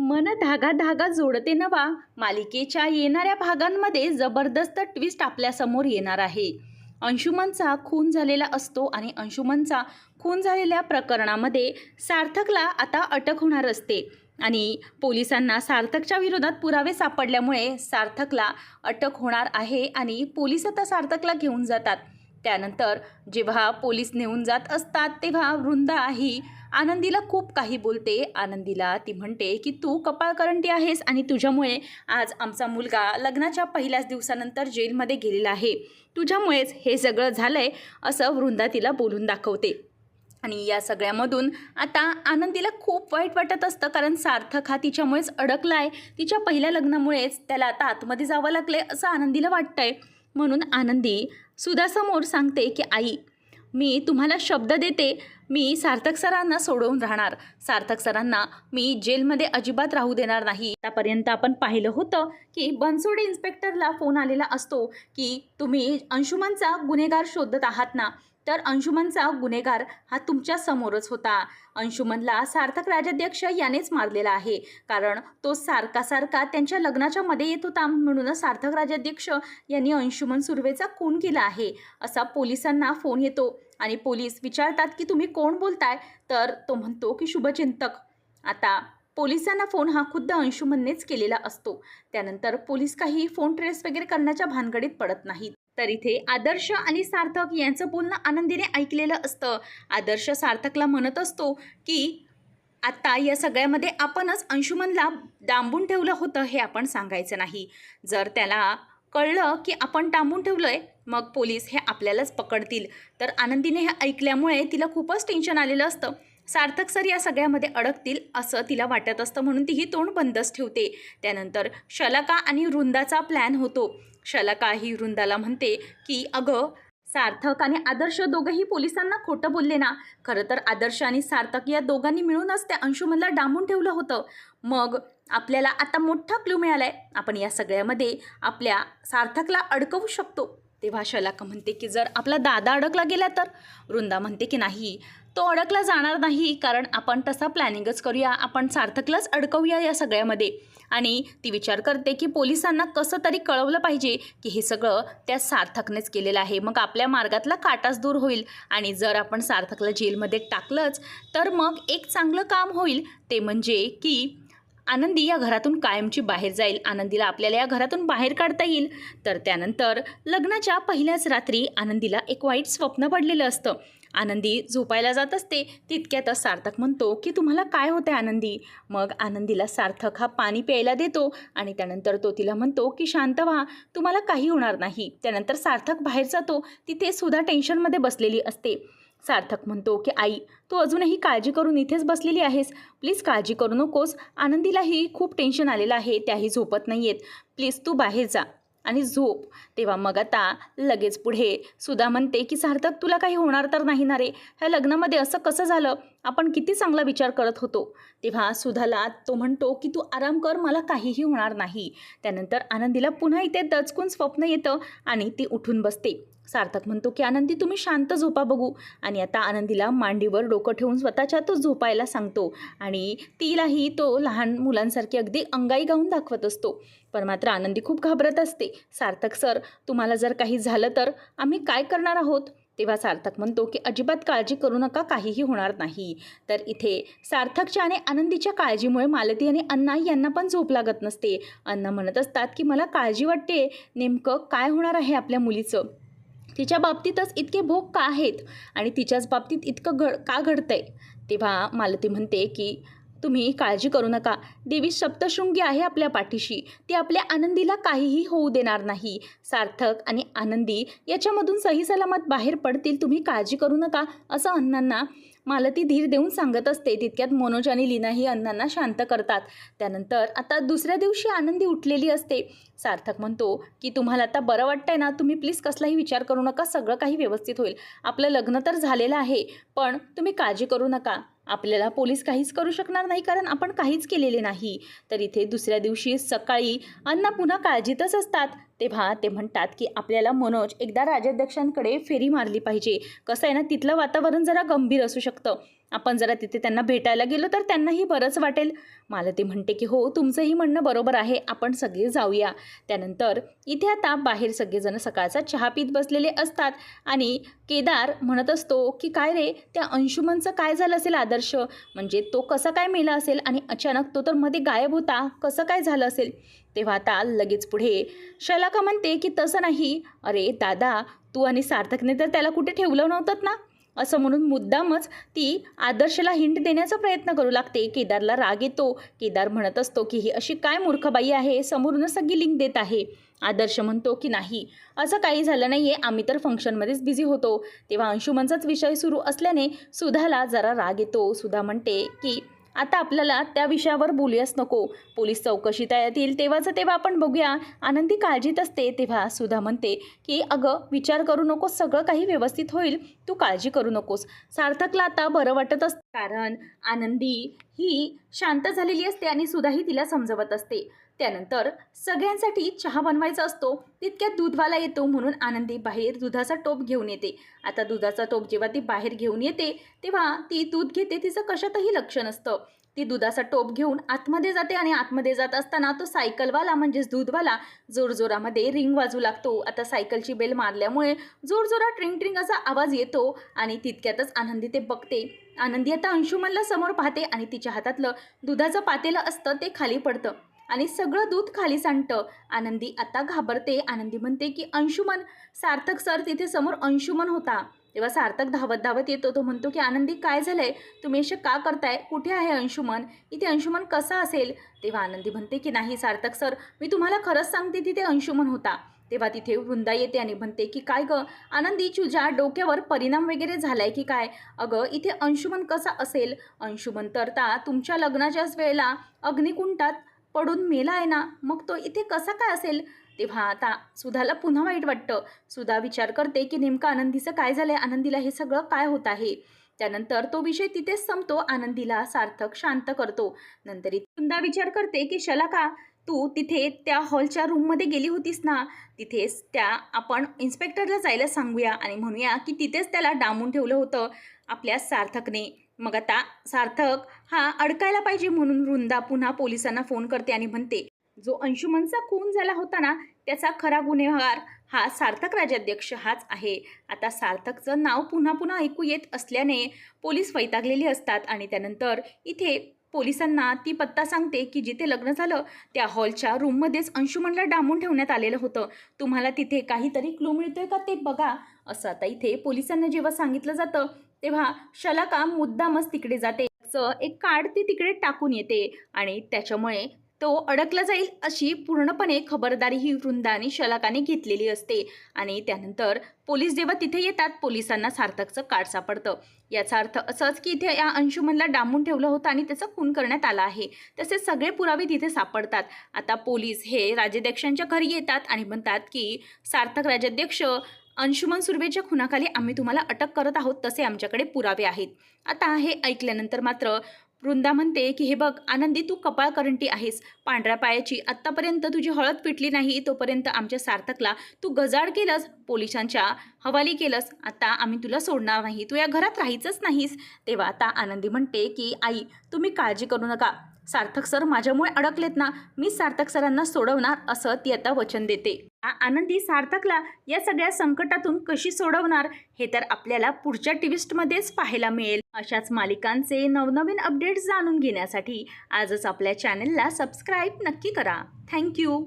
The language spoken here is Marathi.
मन धागा धागा जोडते नवा. मालिकेच्या येणाऱ्या भागांमध्ये जबरदस्त ट्विस्ट आपल्यासमोर येणार आहे. अंशुमनचा खून झालेला असतो आणि अंशुमनचा खून झालेल्या प्रकरणामध्ये सार्थकला आता अटक होणार असते. आणि पोलिसांना सार्थकच्या विरोधात पुरावे सापडल्यामुळे सार्थकला अटक होणार आहे आणि पोलीस आता सार्थकला घेऊन जातात. त्यानंतर जेव्हा पोलीस नेऊन जात असतात तेव्हा वृंदा ही आनंदीला खूप काही बोलते. आनंदीला ती म्हणते की तू कपाळकरंटी आहेस आणि तुझ्यामुळे आज आमचा मुलगा लग्नाच्या पहिल्याच दिवसानंतर जेलमध्ये गेलेला आहे. तुझ्यामुळेच हे सगळं झालंय असं वृंदा तिला बोलून दाखवते. आणि या सगळ्यामधून आता आनंदीला खूप वाईट वाटत असतं कारण सार्थक हा तिच्यामुळेच अडकला आहे तिच्या पहिल्या लग्नामुळेच त्याला आता आतमध्ये जावं लागले असं आनंदीला वाटतंय. म्हणून आनंदी सुधासमोर सांगते की आई मी तुम्हाला शब्द देते. मी सार्थक सरांना सोडवून राहणार. सार्थक सरांना मी जेलमध्ये अजिबात राहू देणार नाही. आतापर्यंत आपण पाहिलं होतं की बनसोडे इन्स्पेक्टरला फोन आलेला असतो की तुम्ही अंशुमनचा गुन्हेगार शोधत आहात ना? तर अंशुमनचा गुन्हेगार हा तुमच्या समोरच होता. अंशुमनला सार्थक राजाध्यक्ष यानेच मारलेला आहे. कारण तो सारखा सारखा त्यांच्या लग्नाच्या मध्ये येत होता. म्हणूनच सार्थक राजाध्यक्ष यांनी अंशुमन सुर्वेचा खून केला आहे. असा पोलिसांना फोन येतो. आणि पोलीस विचारतात की तुम्ही कोण बोलताय? तर तो म्हणतो की शुभचिंतक. आता पोलिसांना फोन हा खुद्द अंशुमननेच केलेला असतो. त्यानंतर पोलीस काही फोन ट्रेस वगैरे करण्याच्या भानगडीत पडत नाहीत. तर इथे आदर्श आणि सार्थक यांचं बोलणं आनंदीने ऐकलेलं असतं. आदर्श सार्थकला म्हणत असतो की आत्ता या सगळ्यामध्ये आपणच अंशुमनला डांबून ठेवलं होतं हे आपण सांगायचं नाही. जर त्याला कळलं की आपण टांबून ठेवलं आहे मग पोलीस हे आपल्यालाच पकडतील. तर आनंदीने हे ऐकल्यामुळे तिला खूपच टेन्शन आलेलं असतं. सार्थक सर या सगळ्यामध्ये अडकतील असं तिला वाटत असतं म्हणून तीही तोंड बंदच ठेवते. त्यानंतर शलाका आणि वृंदाचा प्लॅन होतो. शलाका ही वृंदाला म्हणते की अगं सार्थक आणि आदर्श दोघंही पोलिसांना खोटं बोलले ना? खरं तर आदर्श आणि सार्थक या दोघांनी मिळूनच त्या अंशुमनला डांबून ठेवलं होतं. मग आपल्याला आता मोठा क्लू मिळाला आहे आपण या सगळ्यामध्ये आपल्या सार्थकला अडकवू शकतो. तेव्हा शलाका म्हणते की जर आपला दादा अडकला गेला तर? वृंदा म्हणते की नाही. तो अडकला जाणार नाही कारण आपण तसा प्लॅनिंगच करूया. आपण सार्थकलाच अडकवूया या सगळ्यामध्ये. आणि ती विचार करते की पोलिसांना कसं तरी कळवलं पाहिजे की हे सगळं त्या सार्थकनेच केलेलं आहे. मग आपल्या मार्गातला काटाच दूर होईल. आणि जर आपण सार्थकला जेलमध्ये टाकलंच तर मग एक चांगलं काम होईल. ते म्हणजे की आनंदी या घरातून कायमची बाहेर जाईल. आनंदीला आपल्याला या घरातून बाहेर काढता येईल. तर त्यानंतर लग्नाच्या पहिल्याच रात्री आनंदीला एक वाईट स्वप्न पडलेलं असतं. आनंदी झोपायला जात असते. तितक्यातच सार्थक म्हणतो की तुम्हाला काय होतं आनंदी? मग आनंदीला सार्थक हा पाणी प्यायला देतो आणि त्यानंतर तो तिला म्हणतो की शांत व्हा. तुम्हाला काही होणार नाही. त्यानंतर सार्थक बाहेर जातो. तिथे सुद्धा टेन्शनमध्ये बसलेली असते. सार्थक म्हणतो की आई तू अजूनही काळजी करून इथेच बसलेली आहेस. प्लीज काळजी करू नकोस. आनंदीलाही खूप टेन्शन आलेलं आहे. त्याही झोपत नाही आहेत प्लीज तू बाहेर जा आणि झोप. तेव्हा मग आता लगेच पुढे सुधा म्हणते की सार्थक तुला काही होणार तर नाही ना रे. ह्या लग्नामध्ये असं कसं झालं? आपण किती चांगला विचार करत होतो. तेव्हा सुधाला तो म्हणतो की तू आराम कर. मला काहीही होणार नाही. त्यानंतर आनंदीला पुन्हा इथे दचकून स्वप्न येतं आणि ती उठून बसते. सार्थक म्हणतो की आनंदी तुम्ही शांत झोपा बघू. आणि आता आनंदीला मांडीवर डोकं ठेवून स्वतःच्या तो झोपायला सांगतो. आणि तिलाही तो लहान मुलांसारखी अगदी अंगाई गाऊन दाखवत असतो. पण मात्र आनंदी खूप घाबरत असते. सार्थक सर तुम्हाला जर काही झालं तर आम्ही काय करणार आहोत? तेव्हा सार्थक म्हणतो की अजिबात काळजी करू नका काहीही होणार नाही. तर इथे सार्थकच्या आणि आनंदीच्या काळजीमुळे मालती आणि अण्णा यांना पण झोप लागत नसते. अण्णा म्हणत असतात की मला काळजी वाटते नेमकं काय होणार आहे आपल्या मुलीचं? तिच्या बाबतीतच इतके भोग का आहेत? आणि तिच्याच बाबतीत इतकं घड का घडतंय? तेव्हा मालती म्हणते की तुम्ही काळजी करू नका. देवी सप्तशृंगी आहे आपल्या पाठीशी. ती आपल्या आनंदीला काहीही होऊ देणार नाही. सार्थक आणि आनंदी याच्यामधून सही सलामत बाहेर पडतील. तुम्ही काळजी करू नका. असं अण्णांना मालती धीर देऊन सांगत असते. तितक्यात मनोज आणि लीनाही अण्णांना शांत करतात. त्यानंतर आता दुसऱ्या दिवशी आनंदी उठलेली असते. सार्थक म्हणतो की तुम्हाला आता बरं वाटतंय ना? तुम्ही प्लीज कसलाही विचार करू नका. सगळं काही व्यवस्थित होईल. आपलं लग्न तर झालेलं आहे पण तुम्ही काळजी करू नका. आपल्याला पोलीस काहीच करू शकणार नाही कारण आपण काहीच केलेले नाही. तर इथे दुसऱ्या दिवशी सकाळी अण्णा पुन्हा काळजीतच असतात. तेव्हा ते म्हणतात की आपल्याला मनोज एकदा राजाध्यक्षांकडे फेरी मारली पाहिजे. कसं आहे ना तिथलं वातावरण जरा गंभीर असू शकतं. आपण जरा तिथे त्यांना भेटायला गेलो तर त्यांनाही बरंच वाटेल. मला ते म्हणते की हो तुमचंही म्हणणं बरोबर आहे. आपण सगळे जाऊया. त्यानंतर इथे आता बाहेर सगळेजण सकाळचा चहा पीत बसलेले असतात आणि केदार म्हणत असतो की काय रे त्या अंशुमनचं काय झालं असेल आदर्श? म्हणजे तो कसा काय मेला असेल आणि अचानक तो तर मध्ये गायब होता. कसं काय झालं असेल? तेव्हा आता लगेच पुढे शलाका म्हणते की तसं नाही. अरे दादा तू आणि सार्थकने तर त्याला कुठे ठेवलं नव्हतं ना? असं म्हणून मुद्दामच ती आदर्शला हिंट देण्याचा प्रयत्न करू लागते. केदारला राग येतो. केदार म्हणत असतो की ही अशी काय मूर्खबाई आहे? समोरून सगळी लिंक देत आहे. आदर्श म्हणतो की नाही असं काही झालं नाही आहे आम्ही तर फंक्शनमध्येच बिझी होतो. तेव्हा अंशुमनचाच विषय सुरू असल्याने सुधाला जरा राग येतो. सुधा म्हणते की आता आपल्याला त्या विषयावर बोलूयाच नको. पोलीस चौकशीत येतील तेव्हाचं तेव्हा आपण बघूया. आनंदी काळजीत असते तेव्हा सुधा म्हणते की अगं विचार करू नकोस. सगळं काही व्यवस्थित होईल. तू काळजी करू नकोस. सार्थकला आता बरं वाटत असतं. कारण आनंदी ही शांत झालेली असते आणि सुधाही तिला समजवत असते. त्यानंतर सगळ्यांसाठी चहा बनवायचा असतो. तितक्यात दूधवाला येतो म्हणून आनंदी बाहेर दुधाचा टोप घेऊन येते. आता दुधाचा टोप जेव्हा ती बाहेर घेऊन येते तेव्हा ती दूध घेते तिचं कशातही लक्ष नसतं. ती दुधाचा टोप घेऊन आतमध्ये जाते आणि आतमध्ये जात असताना तो सायकलवाला म्हणजेच दूधवाला जोरजोरामध्ये रिंग वाजू लागतो. आता सायकलची बेल मारल्यामुळे जोरजोरात ट्रिंग ट्रिंग असा आवाज येतो आणि तितक्यातच आनंदी ते बघते. आनंदी आता अंशुमनला समोर पाहते आणि तिच्या हातातलं दुधाचं पातेलं असतं ते खाली पडतं. आणि सगळं दूध खाली सांडतं आनंदी आता घाबरते. आनंदी म्हणते की अंशुमन सार्थक सर तिथे समोर अंशुमन होता. तेव्हा सार्थक धावत धावत येतो तो म्हणतो की आनंदी काय झालं आहे तुम्ही असे का करताय? कुठे आहे अंशुमन? इथे अंशुमन कसा असेल? तेव्हा आनंदी म्हणते की नाही सार्थक सर मी तुम्हाला खरंच सांगते तिथे अंशुमन होता. तेव्हा तिथे वृंदा येते आणि म्हणते की काय गं? आनंदी तुझ्या डोक्यावर परिणाम वगैरे झाला आहे की काय? अगं इथे अंशुमन कसा असेल? अंशुमन तरता तुमच्या लग्नाच्याच वेळेला अग्निकुंठात पडून मेला आहे ना मग तो इथे कसा काय असेल? तेव्हा आता सुधाला पुन्हा वाईट वाटतं. सुधा विचार करते की नेमकं आनंदीचं काय झालंय? आनंदीला हे सगळं काय होत आहे? त्यानंतर तो विषय तिथेच संपतो. आनंदीला सार्थक शांत करतो. नंतर सुंदा विचार करते की शलाका तू तिथे त्या हॉलच्या रूममध्ये गेली होतीस ना? तिथेच त्या आपण इन्स्पेक्टरला जायला सांगूया आणि म्हणूया की तिथेच त्याला डांबून ठेवलं होतं आपल्या सार्थकने. मग आता सार्थक हा अडकायला पाहिजे म्हणून वृंदा पुन्हा पोलिसांना फोन करते आणि म्हणते जो अंशुमनचा खून झाला होता ना त्याचा खरा गुन्हेगार हा सार्थक राजाध्यक्ष हाच आहे. आता सार्थकचं नाव पुन्हा पुन्हा ऐकू येत असल्याने पोलीस वैतागलेले असतात आणि त्यानंतर इथे पोलिसांना ती पत्ता सांगते की जिथे लग्न झालं त्या हॉलच्या रूममध्येच अंशुमनला डांबून ठेवण्यात आलेलं होतं. तुम्हाला तिथे काहीतरी क्लू मिळतोय का ते बघा असं आता इथे पोलिसांना जेव्हा सांगितलं जातं तेव्हा शलाका मुद्दामच तिकडे जाते. एक कार्ड ती तिकडे टाकून येते आणि त्याच्यामुळे तो अडकला जाईल अशी पूर्णपणे खबरदारी ही वृंदाने शलाकाने घेतलेली असते. आणि त्यानंतर पोलीस जेव्हा तिथे येतात पोलिसांना सार्थकचं कार्ड सापडतं. याचा अर्थ असंच की इथे या अंशुमनला डांबून ठेवलं होतं आणि त्याचा खून करण्यात आला आहे. तसे सगळे पुरावे तिथे सापडतात. आता पोलीस हे राजाध्यक्षांच्या घरी येतात आणि म्हणतात की सार्थक राजाध्यक्ष अंशुमन सुर्वेच्या खुनाखाली आम्ही तुम्हाला अटक करत आहोत तसे आमच्याकडे पुरावे आहेत. आता हे ऐकल्यानंतर मात्र वृंदा म्हणते की हे बघ आनंदी तू कपाळकरंटी आहेस. पांढऱ्या पायाची आत्तापर्यंत तुझी हळद पिटली नाही तोपर्यंत आमच्या सार्थकला तू गजाड केलंस पोलिसांच्या हवाली केलंस. आता आम्ही तुला सोडणार नाही तू या घरात राहायचंच नाहीस. तेव्हा आता आनंदी म्हणते की आई तुम्ही काळजी करू नका. सार्थक सर माझ्यामुळे अडकलेत ना मी सार्थक सरांना सोडवणार असं ती आता वचन देते. आनंदी सार्थकला या सगळ्या संकटातून कशी सोडवणार हे तर आपल्याला पुढच्या टिविस्टमध्येच पाहायला मिळेल. अशाच मालिकांचे नवनवीन अपडेट्स जाणून घेण्यासाठी आजच आपल्या चॅनलला सबस्क्राईब नक्की करा. थँक्यू!